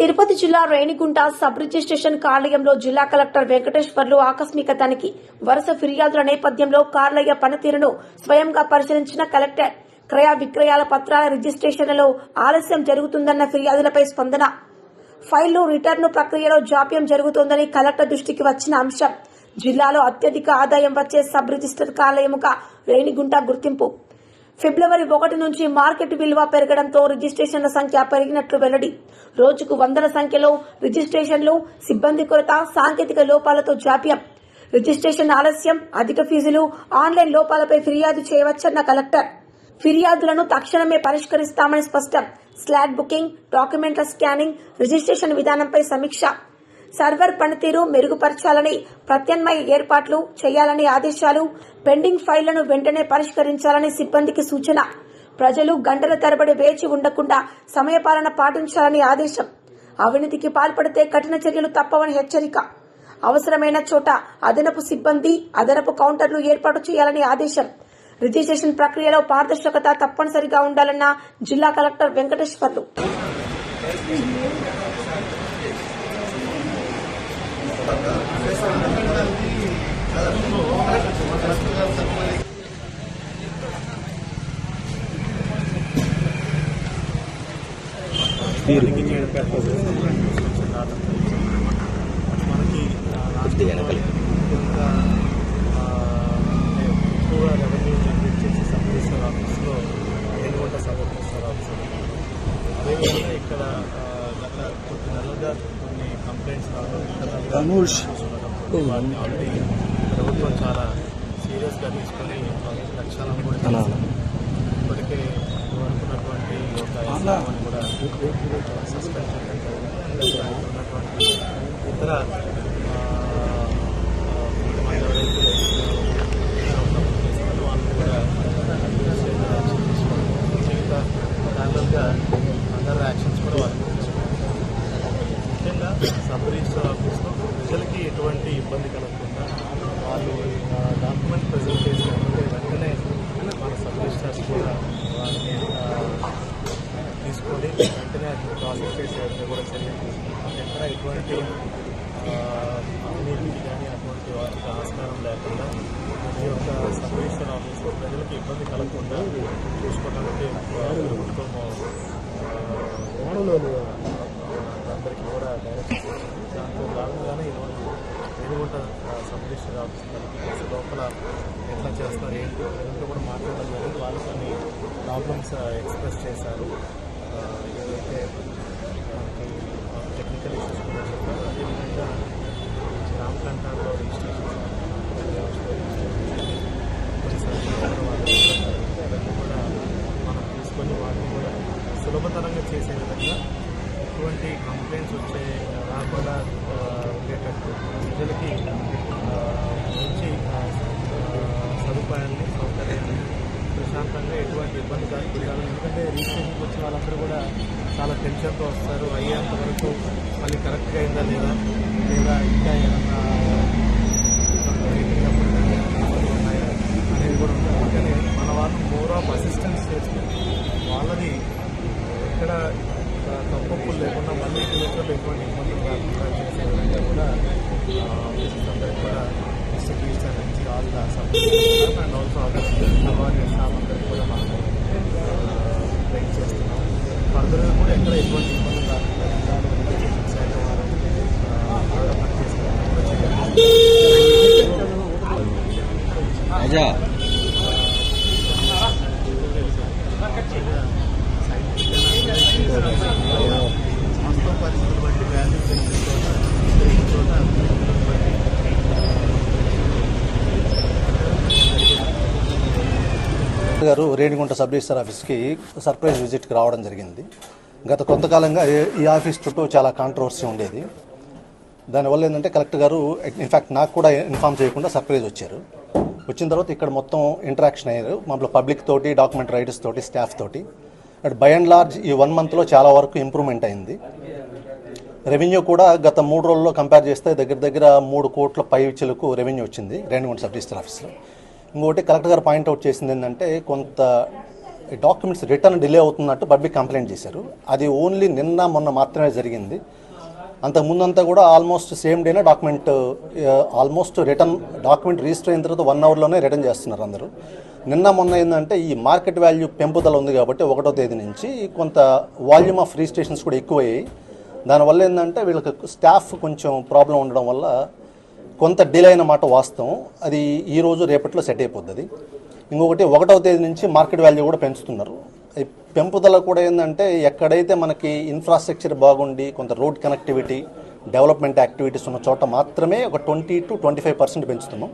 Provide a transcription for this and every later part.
తిరుపతి జిల్లా Renigunta sub registration కార్యాలయంలో జిల్లా కలెక్టర్ వెంకటేశ్వర్లు ఆకస్మిక తనిఖీ వరుస ఫిర్యాదుల నేపథ్యంలో కార్యాలయ పనితీరును స్వయంగా పరిశీలించిన కలెక్టర్ క్రయ విక్రయాల పత్రాల రిజిస్ట్రేషన్లలో ఆలస్యం జరుగుతుందన్న ఫిర్యాదులపై స్పందన. ఫైళ్ళు రిటర్ను ప్రక్రియలో జాప్యం జరుగుతోందని కలెక్టర్ దృష్టికి వచ్చిన అంశం జిల్లాలో అత్యధిక ఆదాయం వచ్చే సబ్ రిజిస్టర్ కార్యాలయముగా రేణిగుంట గుర్తింపు. ఫిబ్రవరి ఒకటి నుంచి మార్కెట్ విలువ పెరగడంతో రిజిస్ట్రేషన్ల సంఖ్య పెరిగినట్లు వెల్లడి. రోజుకు వందల సంఖ్యలో రిజిస్ట్రేషన్లు సిబ్బంది కొరత సాంకేతిక లోపాలతో జాప్యం. రిజిస్ట్రేషన్ ఆలస్యం అధిక ఫీజులు ఆన్లైన్ లోపాలపై ఫిర్యాదు చేయవచ్చన్న కలెక్టర్. ఫిర్యాదులను తక్షణమే పరిష్కరిస్తామని స్పష్టం. స్లాట్ బుకింగ్ డాక్యుమెంట్ల స్కానింగ్ రిజిస్ట్రేషన్ విధానంపై సమీక్ష. సర్వర్ పనితీరు మెరుగుపరచాలని ప్రత్యామ్నాయ ఏర్పాట్లు చేయాలని ఆదేశాలు పెండింగ్ ఫైళ్ళను వెంటనే పరిష్కరించాలని సిబ్బందికి సూచన. ప్రజలు గంటల తరబడి వేచి ఉండకుండా సమయపాలన పాటించాలని ఆదేశం. అవినీతికి పాల్పడితే కఠిన చర్యలు తప్పవని హెచ్చరిక. అవసరమైన చోట అదనపు సిబ్బంది అదనపు కౌంటర్లు ఏర్పాటు చేయాలని ఆదేశం. రిజిస్ట్రేషన్ ప్రక్రియలో పారదర్శకత తప్పనిసరిగా ఉండాలన్న జిల్లా కలెక్టర్ వెంకటేశ్వర్లు. మనకి ఎక్కువగా ఎక్కువగా రెవెన్యూ జనరేట్ చేసే సబ్ రిజిస్టర్ ఆఫీస్లో ఎన్నుకుంట సబ్ రిజిస్టర్ ఆఫీస్ ఉంది. అదేవిధంగా ఇక్కడ ఆ, గత కొద్ది నెలలుగా కొన్ని కంప్లైంట్స్ రావడం ధనుష్. వాటిని ఆల్రెడీ ప్రభుత్వం చాలా సీరియస్గా తీసుకొని వాటి లక్ష్యాలను కూడా ఇప్పటికే అనుకున్నటువంటి కూడా సస్పెండ్ చేయడం ఉన్నటువంటి ఇతర ఆ, ఆ, కొంతమంది ఎవరైతే డెవలప్ చేస్తారో వాళ్ళు కూడా administrative action తీసుకోవడం మిగతా ప్యారలల్గా అదర్ యాక్షన్స్ కూడా వాళ్ళు తీసుకోవడం ముఖ్యంగా సబ్ రిజిస్టర్ ఆఫీస్లో ప్రజలకి ఎటువంటి ఇబ్బంది కలగకుండా వాళ్ళు డాక్యుమెంట్ ప్రజెంట్ చేసినట్లయితే వెంటనే మన సబ్ రిజిస్టర్స్ కూడా వారిని ఆ, తీసుకొని వెంటనే అది ప్రాసెస్ చేసేది కూడా చర్యలు తీసుకుంటాం ఎక్కడ ఎటువంటి ఆ, అవినీతికి కానీ అటువంటి వాటికి ఆస్కారం లేకుండా ఈ యొక్క సబ్ ఆఫీస్లో ప్రజలకు ఇబ్బంది కలగకుండా చూసుకోవడానికి ఆ, ప్రభుత్వం అందరికీ కూడా డైరెక్షన్ దాంట్లో భాగంగానే ఈరోజు రేణిగుంట సబ్ రిజిస్టర్ ఆఫీస్ లోపల ఎట్లా చేస్తారు ఏంటి? ప్రజలతో కూడా మాట్లాడడం జరిగింది. వాళ్ళు కొన్ని ప్రాబ్లమ్స్ ఎక్స్ప్రెస్ చేశారు. ఏదైతే టెక్నికల్ ఇష్యూస్ కూడా చెప్పారు అదేవిధంగా రామకంఠాల్లో రిజిస్ట్రేషన్ అవన్నీ కూడా మనం తీసుకొని వాటిని కూడా సులభతరంగా చేసే విధంగా ఎటువంటి కంప్లైంట్స్ వచ్చే రాకుండా ఉండేటట్టు ప్రజలకి మంచి సదుపాయాన్ని సౌకర్యాన్ని ప్రశాంతంగా ఎటువంటి ఇబ్బంది కాకుండా ఎందుకంటే రీసెంట్కి వచ్చిన వాళ్ళందరూ కూడా చాలా టెన్షన్తో వస్తారు. అయ్యేంత వరకు మళ్ళీ కరెక్ట్గా అయిందా లేదా? లేదా ఇంకా ఏమన్నా రేటింగ్ అప్పుడు కానీ ఇబ్బందులు ఉన్నాయా అనేది కూడా ఉంటుంది అందుకని మన వాళ్ళు మోర్ ఆఫ్ అసిస్టెన్స్ చేస్తే వాళ్ళని ఎక్కడ ఆ, తప్పప్పులు లేకుండా మళ్ళీ ఫ్యూచర్లో ఎటువంటి ఇబ్బందులు రాకుండా చేసే విధంగా కూడా ఆఫీసర్స్ అందరికీ కూడా డిస్ట్రిక్ట్ రిజిస్టర్ నుంచి all subject and also awareness staff అందరికీ కూడా మనం ట్రైన్ చేస్తున్నాం ఫర్దర్గా కూడా ఎక్కడ ఎటువంటి ఇబ్బందులు రాకుండా జిల్లాలో ఎడ్యుకేషన్ శాఖ వారు ఆ, బాగా పనిచేసే విధంగా కూడా చేయాలి. రాజా వాస్తవ పరిస్థితులు బట్టి వాల్యూ తెలిసిన చోట తెలిసిన చోట గారు రేణిగుంట సబ్ రిజిస్టర్ ఆఫీస్కి సర్ప్రైజ్ విజిట్కి రావడం జరిగింది. గత కొంతకాలంగా ఈ- ఆఫీస్ చుట్టూ చాలా కాంట్రవర్సీ ఉండేది. దానివల్ల ఏంటంటే కలెక్టర్ గారు ఇన్ఫ్యాక్ట్ నాకు కూడా ఇన్ఫామ్ చేయకుండా సర్ప్రైజ్ వచ్చారు. వచ్చిన తర్వాత ఇక్కడ మొత్తం ఇంటరాక్షన్ అయ్యారు. మమ్మల్ని పబ్లిక్ తోటి డాక్యుమెంట్ రైటర్స్ తోటి స్టాఫ్ తోటి. అండ్ బై అండ్ లార్జ్ ఈ వన్ మంత్లో చాలా వరకు ఇంప్రూవ్మెంట్ అయింది. రెవెన్యూ కూడా గత మూడు రోజుల్లో కంపేర్ చేస్తే దగ్గర దగ్గర మూడు కోట్ల పై చిలుకు రెవెన్యూ వచ్చింది రేణిగుంట సబ్ రిజిస్టర్ ఆఫీస్లో. ఇంకోటి కలెక్టర్ గారు పాయింట్అవుట్ చేసింది ఏంటంటే కొంత డాక్యుమెంట్స్ రిటర్న్ డిలే అవుతున్నట్టు పబ్లిక్ కంప్లైంట్ చేశారు. అది ఓన్లీ నిన్న మొన్న మాత్రమే జరిగింది. అంతకు ముందంతా కూడా ఆల్మోస్ట్ సేమ్ డేనే document almost return document register అయిన తర్వాత వన్ అవర్లోనే రిటర్న్ చేస్తున్నారు అందరూ. నిన్న మొన్న ఏంటంటే ఈ మార్కెట్ వాల్యూ పెంపుదల ఉంది కాబట్టి ఒకటో తేదీ నుంచి కొంత వాల్యూమ్ ఆఫ్ రిజిస్ట్రేషన్స్ కూడా ఎక్కువయ్యాయి. దానివల్ల ఏంటంటే వీళ్ళకి స్టాఫ్ కొంచెం ప్రాబ్లం ఉండడం వల్ల కొంత డిలే అయిన మాట వాస్తవం. అది ఈరోజు రేపట్లో సెట్ అయిపోద్ది అది ఇంకొకటి ఒకటవ తేదీ నుంచి మార్కెట్ వాల్యూ కూడా పెంచుతున్నారు. పెంపుదల కూడా ఏంటంటే ఎక్కడైతే మనకి ఇన్ఫ్రాస్ట్రక్చర్ బాగుండి కొంత రోడ్ కనెక్టివిటీ డెవలప్మెంట్ యాక్టివిటీస్ ఉన్న చోట మాత్రమే ఒక twenty two twenty five percent పెంచుతున్నాం.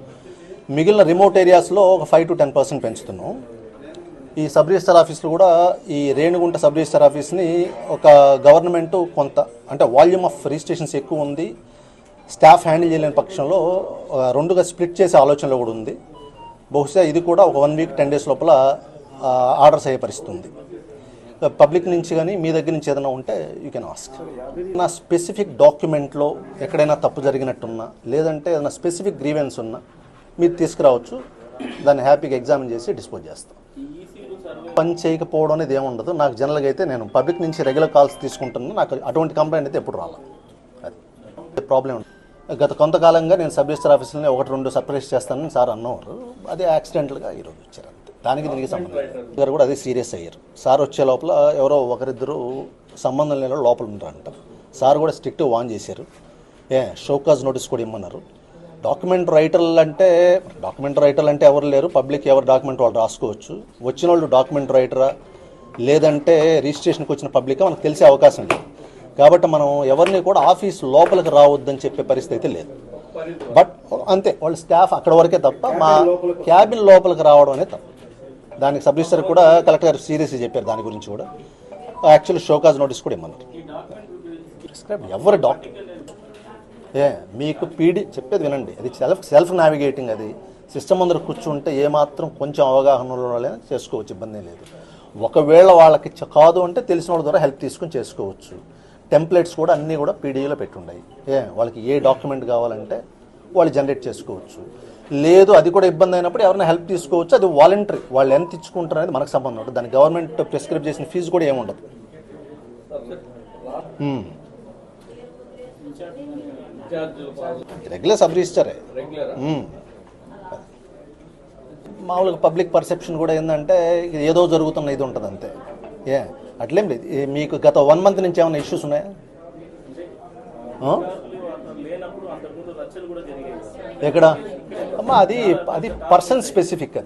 మిగిలిన రిమోట్ ఏరియాస్లో ఒక ఫైవ్ టు టెన్ పర్సెంట్ పెంచుతున్నాం. ఈ సబ్ రిజిస్టర్ ఆఫీస్లో కూడా ఈ రేణుగుంట సబ్ రిజిస్టర్ ఆఫీస్ని ఒక గవర్నమెంట్ కొంత అంటే వాల్యూమ్ ఆఫ్ రిజిస్ట్రేషన్స్ ఎక్కువ ఉంది. స్టాఫ్ హ్యాండిల్ చేయలేని పక్షంలో రెండుగా స్ప్లిట్ చేసే ఆలోచనలో కూడా ఉంది. బహుశా ఇది కూడా ఒక వన్ వీక్ టెన్ డేస్ లోపల ఆర్డర్స్ అయ్యే పరిస్థితి ఉంది పబ్లిక్ నుంచి కానీ మీ దగ్గర నుంచి ఏదైనా ఉంటే యూ కెన్ ఆస్క్ నా స్పెసిఫిక్ డాక్యుమెంట్లో ఎక్కడైనా తప్పు జరిగినట్టున్నా లేదంటే ఏదైనా స్పెసిఫిక్ గ్రీవెన్స్ ఉన్నా మీరు తీసుకురావచ్చు. దాన్ని హ్యాపీగా ఎగ్జామిన్ చేసి డిస్పోజ్ చేస్తాం. పని చేయకపోవడం అనేది ఏముండదు నాకు జనరల్గా అయితే నేను పబ్లిక్ నుంచి రెగ్యులర్ కాల్స్ తీసుకుంటున్నా. నాకు అటువంటి కంప్లైంట్ అయితే ఎప్పుడు రాలా. అది. ప్రాబ్లం ఉంది గత కొంతకాలంగా నేను సబ్ రిజిస్టర్ ఆఫీసులని ఒకటి రెండు సర్ప్రైజ్ చేస్తానని సార్ అన్నవారు. అది యాక్సిడెంటల్గా ఈరోజు వచ్చారు అంతే. దానికి దీనికి సంబంధం గారు కూడా అదే సీరియస్ అయ్యారు. సార్ వచ్చే లోపల ఎవరో ఒకరిద్దరు సంబంధం లేని లోపల ఉంటారంట. సార్ కూడా స్ట్రిక్ట్ వాన్ చేశారు. ఏ షోకాజ్ నోటీస్ కూడా ఇమ్మన్నారు. డాక్యుమెంట్ రైటర్లు అంటే డాక్యుమెంట్ రైటర్లు అంటే ఎవరు లేరు. పబ్లిక్ ఎవరు డాక్యుమెంట్ వాళ్ళు రాసుకోవచ్చు. వచ్చిన వాళ్ళు డాక్యుమెంట్ రైటరా? లేదంటే రిజిస్ట్రేషన్కి వచ్చిన పబ్లిక్? మనకు తెలిసే అవకాశం లేదు. కాబట్టి మనం ఎవరిని కూడా ఆఫీస్ లోపలికి రావద్దని చెప్పే పరిస్థితి అయితే లేదు. బట్ అంతే వాళ్ళ స్టాఫ్ అక్కడ వరకే తప్ప మా క్యాబిన్ లోపలికి రావడం అనేది తప్ప. దానికి సబ్ రిజిస్టర్ కూడా కలెక్టర్ గారు సీరియస్గా చెప్పారు దాని గురించి కూడా. యాక్చువల్లీ షోకాజ్ నోటీస్ కూడా ఇమ్మన్నారు. ప్రిస్క్రైబ్ ఎవరు డాక్టర్ ఏ మీకు పీడి చెప్పేది వినండి. అది సెల్ఫ్ సెల్ఫ్ నావిగేటింగ్ అది. సిస్టమ్ అందరు కూర్చుంటే ఏమాత్రం కొంచెం అవగాహన ఉన్న వాళ్ళైనా చేసుకోవచ్చు ఇబ్బంది ఏం లేదు. ఒకవేళ వాళ్ళకి చ- కాదు అంటే తెలిసిన వాళ్ళ ద్వారా హెల్ప్ తీసుకుని చేసుకోవచ్చు. టెంప్లెట్స్ కూడా అన్నీ కూడా పీడీలో పెట్టున్నాయి ఏ వాళ్ళకి ఏ డాక్యుమెంట్ కావాలంటే వాళ్ళు జనరేట్ చేసుకోవచ్చు. లేదు అది కూడా ఇబ్బంది అయినప్పుడు ఎవరైనా హెల్ప్ తీసుకోవచ్చు అది వాలంటరీ. వాళ్ళు ఎంత ఇచ్చుకుంటారు అనేది మనకు సంబంధం ఉంటుంది దానికి గవర్నమెంట్ ప్రిస్క్రైబ్ చేసిన ఫీజు కూడా ఏముండదు. రెగ్యులర్ సబ్ రిజిస్టరే. మ్మ్. మామూలుగా పబ్లిక్ పర్సెప్షన్ కూడా ఏంటంటే ఏదో జరుగుతున్న ఇది ఉంటుంది అంతే ఏ అట్లేం లేదు. మీకు గత వన్ మంత్ నుంచి ఏమైనా ఇష్యూస్ ఉన్నాయా? ఎక్కడ? అమ్మా అది అది పర్సన్ స్పెసిఫిక్ అది.